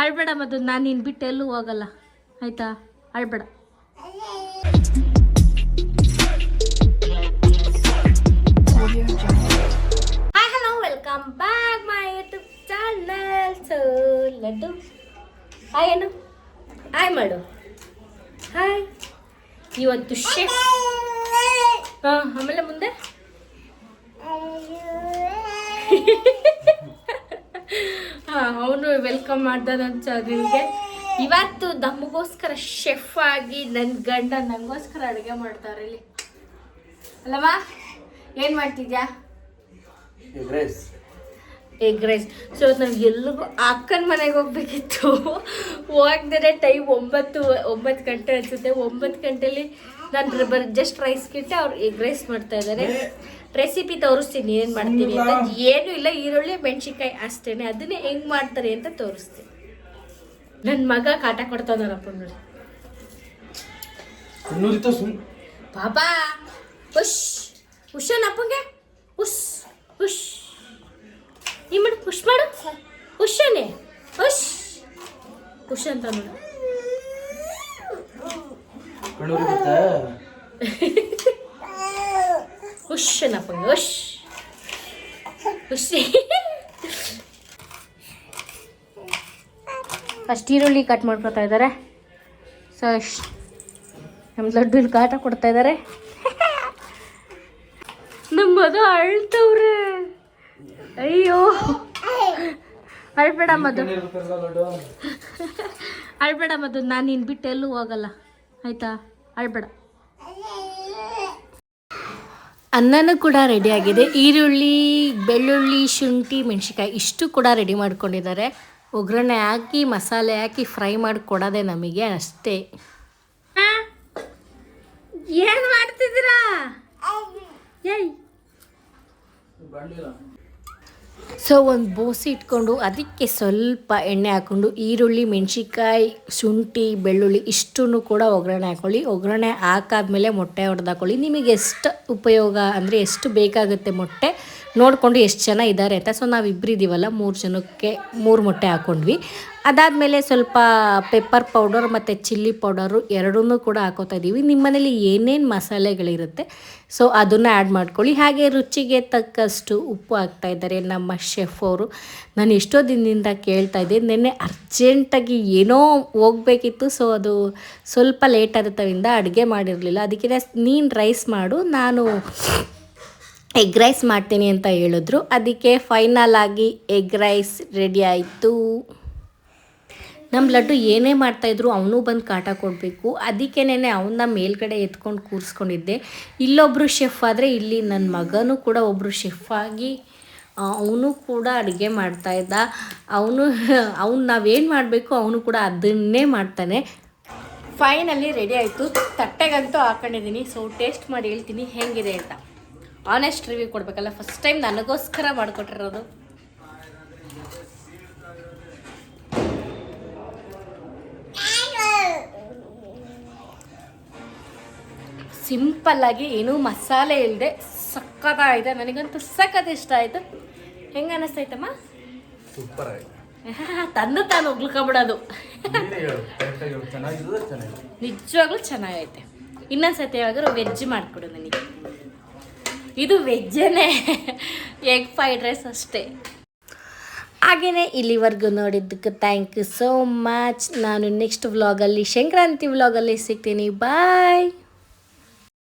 ಅಳ್ಬೇಡ ಮದ್ದು ನಾನು ನೀನು ಬಿಟ್ಟು ಎಲ್ಲೂ ಹೋಗಲ್ಲ. ಆಯ್ತಾ? ಅಳ್ಬೇಡ hi hello welcome back my YouTube channel so Laddu hi ಏನು ಹಾಯ್ ಮಾಡು ಹಾಯ್ ಇವತ್ತು ಶೆಫ್ ಹಾಂ, ಆಮೇಲೆ ಮುಂದೆ? ಅವನು ವೆಲ್ಕಮ್ ಮಾಡ್ದಾನಂತ ನಿಮಗೆ ಇವತ್ತು ನಮಗೋಸ್ಕರ ಶೆಫ್ ಆಗಿ ನನ್ನ ಗಂಡ ನನಗೋಸ್ಕರ ಅಡುಗೆ ಮಾಡ್ತಾರೆ ಇಲ್ಲಿ. ಅಲ್ಲವಾ? ಏನು ಮಾಡ್ತಿದ್ಯಾ? ಎಗ್ ರೈಸ್ ಸೊ ನಾವು ಎಲ್ರಿಗೂ ಅಕ್ಕನ ಮನೆಗೆ ಹೋಗ್ಬೇಕಿತ್ತು. ಹೋಗ್ದೇ ಟೈಮ್ ಒಂಬತ್ತು ಒಂಬತ್ತು ಗಂಟೆ ಅನ್ಸುತ್ತೆ. ಒಂಬತ್ತು ಗಂಟೆಲಿ ನಾನು ಬರ್ ಜಸ್ಟ್ ರೈಸ್ ಕಿಟ್ಟೆ ಅವ್ರು ಎಗ್ ರೈಸ್ ಮಾಡ್ತಾ ಇದ್ದಾರೆ ರೆಸಿಪಿ ತೋರಿಸ್ತೀನಿ ಏನು ಮಾಡ್ತೀನಿ ಅಂತ. ಏನೂ ಇಲ್ಲ ಈರುಳ್ಳಿ ಮೆಣಸಿನ್ಕಾಯಿ ಅಷ್ಟೇನೆ. ಅದನ್ನೇ ಹೆಂಗ್ ಮಾಡ್ತಾರೆ ಅಂತ ತೋರಿಸ್ತೀನಿ. ನನ್ನ ಮಗ ಕಾಟ ಕೊಡ್ತಾನಪ್ಪ ನೋಡಿ ಪಾಪ ಹುಷ್. ಹುಷನ್ ಅಪ್ಪಂಗೆ ಹುಷ್ ಹುಷ್. ಈ ಮಾಡು ಹುಷ್ ಮಾಡು. ಹುಷನೇ ಹುಷ್. ಹುಷ್ ಅಂತ ನೋಡು ಕಣ್ಣೂರಿ na po. ಅಪ್ಪಂಗೆ ಹುಷ್ ಹುಷಿ ಫಸ್ಟ್ ಈರುಳ್ಳಿ ಕಟ್ ಮಾಡ್ಕೊತಾ ಇದ್ದಾರೆ ಸೊ ನಮ್ಮ ಲಡ್ಡು ಇಲ್ಲಿ ಕಾಟ ಕೊಡ್ತಾ ಇದ್ದಾರೆ ನಮ್ಮ ಮಗ ಅಳ್ತವ್ರೆ. ಅಯ್ಯೋ. ಅಳ್ಬೇಡ ಮದು ಅಳ್ಬೇಡ ಮದು ನಾನು ನೀನು ಬಿಟ್ಟು ಎಲ್ಲೂ ಹೋಗಲ್ಲ. ಆಯ್ತಾ? ಅಳ್ಬೇಡ. ಅನ್ನನೂ ಕೂಡ ರೆಡಿ ಆಗಿದೆ. ಈರುಳ್ಳಿ ಬೆಳ್ಳುಳ್ಳಿ ಶುಂಠಿ ಮೆಣಸಿಕಾಯಿ ಇಷ್ಟು ಕೂಡ ರೆಡಿ ಮಾಡ್ಕೊಂಡಿದ್ದಾರೆ. ಒಗ್ಗರಣೆ ಹಾಕಿ ಮಸಾಲೆ ಹಾಕಿ ಫ್ರೈ ಮಾಡಿ ಕೊಡೋದೆ ನಮಗೆ ಅಷ್ಟೇ. ಏನು ಮಾಡ್ತಿದ್ದೀರಾ? ಏಯ್. ಸೊ ಒಂದು ಬೋಸಿ ಇಟ್ಕೊಂಡು ಅದಕ್ಕೆ ಸ್ವಲ್ಪ ಎಣ್ಣೆ ಹಾಕ್ಕೊಂಡು ಈರುಳ್ಳಿ ಮೆಣಸಿಕಾಯಿ ಶುಂಠಿ, ಬೆಳ್ಳುಳ್ಳಿ ಇಷ್ಟನ್ನು ಕೂಡ ಒಗ್ಗರಣೆ ಹಾಕ್ಕೊಳ್ಳಿ ಒಗ್ಗರಣೆ ಹಾಕಾದ್ಮೇಲೆ ಮೊಟ್ಟೆ ಹೊಡೆದಾಕೊಳ್ಳಿ ನಿಮಗೆ ಎಷ್ಟು ಉಪಯೋಗ ಅಂದರೆ ಎಷ್ಟು ಬೇಕಾಗುತ್ತೆ ಮೊಟ್ಟೆ? ನೋಡಿಕೊಂಡು ಎಷ್ಟು ಜನ ಇದ್ದಾರೆ ಅಂತ. ಸೊ ನಾವು ಇಬ್ಬರಿದ್ದೀವಲ್ಲ ಮೂರು ಜನಕ್ಕೆ ಮೂರು ಮೊಟ್ಟೆ ಹಾಕ್ಕೊಂಡ್ವಿ ಅದಾದಮೇಲೆ ಸ್ವಲ್ಪ ಪೆಪ್ಪರ್ ಪೌಡರ್ ಮತ್ತು ಚಿಲ್ಲಿ ಪೌಡರು ಎರಡನ್ನೂ ಕೂಡ ಹಾಕೋತಾ ಇದ್ದೀವಿ ನಿಮ್ಮ ಮನೇಲಿ ಏನೇನು ಮಸಾಲೆಗಳಿರುತ್ತೆ ಸೊ ಅದನ್ನು ಆ್ಯಡ್ ಮಾಡ್ಕೊಳ್ಳಿ. ಹಾಗೆ ರುಚಿಗೆ ತಕ್ಕಷ್ಟು ಉಪ್ಪು ಹಾಕ್ತಾ ಇದ್ದಾರೆ ನಮ್ಮ ಶೆಫ್ ಅವರು. ನಾನು ಎಷ್ಟೋ ದಿನದಿಂದ ಕೇಳ್ತಾ ಇದ್ದೆ, ನಿನ್ನೆ ಅರ್ಜೆಂಟಾಗಿ ಏನೋ ಹೋಗ್ಬೇಕಿತ್ತು ಸೊ ಅದು ಸ್ವಲ್ಪ ಲೇಟ್ ತವಿಂದ ಅಡುಗೆ ಮಾಡಿರಲಿಲ್ಲ. ಅದಕ್ಕೆ ನೀನು ರೈಸ್ ಮಾಡು, ನಾನು ಎಗ್ ರೈಸ್ ಮಾಡ್ತೀನಿ ಅಂತ ಹೇಳಿದ್ರು. ಅದಕ್ಕೆ ಫೈನಲ್ ಆಗಿ ಎಗ್ ರೈಸ್ ರೆಡಿ ಆಯಿತು. ನಮ್ಮ ಲಡ್ಡು ಏನೇ ಮಾಡ್ತಾಯಿದ್ರು ಅವನು ಬಂದು ಕಾಟ ಕೊಡಬೇಕು. ಅದಕ್ಕೇನೆ ಅವನ್ನ ಮೇಲ್ಗಡೆ ಎತ್ಕೊಂಡು ಕೂರಿಸ್ಕೊಂಡಿದ್ದೆ. ಇಲ್ಲೊಬ್ಬರು ಶೆಫ್ ಆದರೆ ಇಲ್ಲಿ ನನ್ನ ಮಗನೂ ಕೂಡ ಒಬ್ಬರು ಶೆಫ್ ಆಗಿ ಅವನು ಕೂಡ ಅಡುಗೆ ಮಾಡ್ತಾಯಿದ್ದ ಅವನು, ಅವ್ನು ನಾವೇನು ಮಾಡಬೇಕು ಅವನು ಕೂಡ ಅದನ್ನೇ ಮಾಡ್ತಾನೆ. ಫೈನಲ್ಲಿ ರೆಡಿ ಆಯಿತು. ತಟ್ಟೆಗಂತೂ ಹಾಕೊಂಡಿದ್ದೀನಿ. ಸೊ ಟೇಸ್ಟ್ ಮಾಡಿ ಹೇಳ್ತೀನಿ. ಹೇಗಿದೆ ಅಂತ. ಆನೆಸ್ಟ್ ರಿವ್ಯೂ ಕೊಡಬೇಕಲ್ಲ? ಫಸ್ಟ್ ಟೈಮ್ ನನಗೋಸ್ಕರ ಮಾಡಿಕೊಟ್ಟಿರೋದು. ಸಿಂಪಲ್ ಆಗಿ ಏನೂ ಮಸಾಲೆ ಇಲ್ಲದೆ ಸಕ್ಕತ್ತಾಗಿದೆ. ನನಗಂತೂ ಸಖತ್ ಇಷ್ಟ ಆಯಿತು. ಹೆಂಗೆ ಅನ್ನಿಸ್ತೈತಮ್ಮ ಸೂಪರ್ ತಂದು ತಾನು ಉಗ್ಲ್ಕೊಂಬಿಡೋದು ನಿಜವಾಗ್ಲೂ ಚೆನ್ನಾಗೈತೆ. ಇನ್ನೊಂದ್ಸತಿ ಯಾವಾಗಾದ್ರು ವೆಜ್ ಮಾಡಿಕೊಡು ನನಗೆ. ಇದು ವೆಜ್ಜೇನೆ. ಎಗ್ ಫ್ರೈಡ್ ರೈಸ್ ಅಷ್ಟೇ. ಹಾಗೆಯೇ ಇಲ್ಲಿವರೆಗೂ ನೋಡಿದ್ದಕ್ಕೆ ಥ್ಯಾಂಕ್ ಯು ಸೋ ಮಚ್ ನಾನು ನೆಕ್ಸ್ಟ್ ವ್ಲಾಗಲ್ಲಿ ಸಂಕ್ರಾಂತಿ ವ್ಲಾಗಲ್ಲಿ ಸಿಗ್ತೀನಿ. ಬಾಯ್